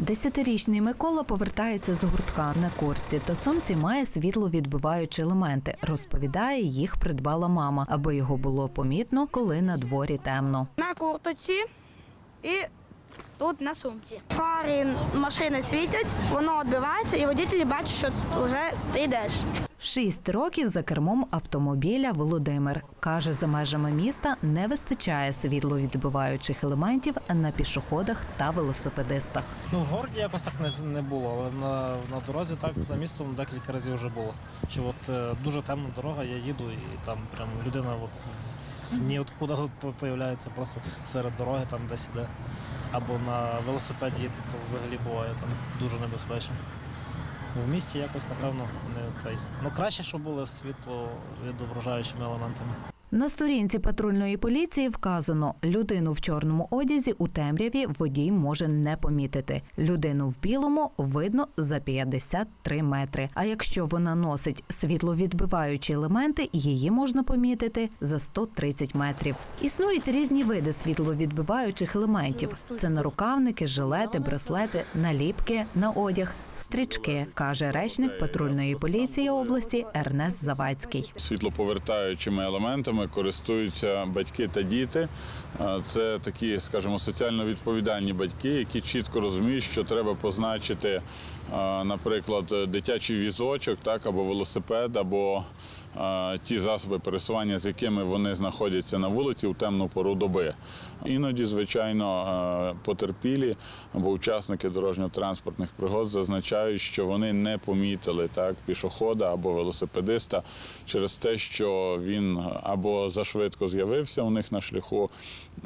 Десятирічний Микола повертається з гуртка на курсі та сумці має світловідбиваючі елементи. Розповідає, їх придбала мама, аби його було помітно, коли на дворі темно. на куртоці і тут на сумці. Фари машини світять, воно відбивається, і водитель бачить, що вже ти йдеш. Шість років за кермом автомобіля Володимир каже, за межами міста не вистачає світловідбиваючих елементів на пішоходах та велосипедистах. Ну, в городі якось так не, не було, але на, на дорозі так за містом декілька разів вже було. Що от е, дуже темна дорога, я їду і там прям людина от ніоткуда от появляється просто серед дороги, там десь іде. Або на велосипеді їде, то взагалі буває там дуже небезпечно. В місті якось, напевно, не цей. Ну краще, щоб були світло відображаючими елементами. На сторінці патрульної поліції вказано, людину в чорному одязі у темряві водій може не помітити. Людину в білому видно за 53 метри. А якщо вона носить світловідбиваючі елементи, її можна помітити за 130 метрів. Існують різні види світловідбиваючих елементів: це нарукавники, жилети, браслети, наліпки на одяг, стрічки, каже речник патрульної поліції області Ернест Завадський. світлоповертаючими елементами користуються батьки та діти. Це такі, скажімо, соціально відповідальні батьки, які чітко розуміють, що треба позначити, наприклад, дитячий візочок, так, або велосипед, або ті засоби пересування, з якими вони знаходяться на вулиці у темну пору доби. Іноді, звичайно, потерпілі або учасники дорожньо-транспортних пригод зазначають, що вони не помітили так, пішохода або велосипедиста через те, що він або зашвидко з'явився у них на шляху,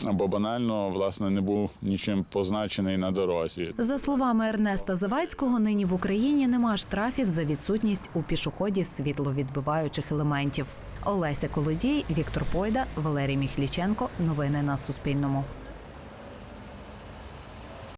або банально власне не був нічим позначений на дорозі. За словами Ернеста Завадського, нині в Україні нема штрафів за відсутність у пішоходів світловідбиваючих елементів. Олеся Колодій, Віктор Пойда, Валерій Міхліченко. Новини на Суспільному.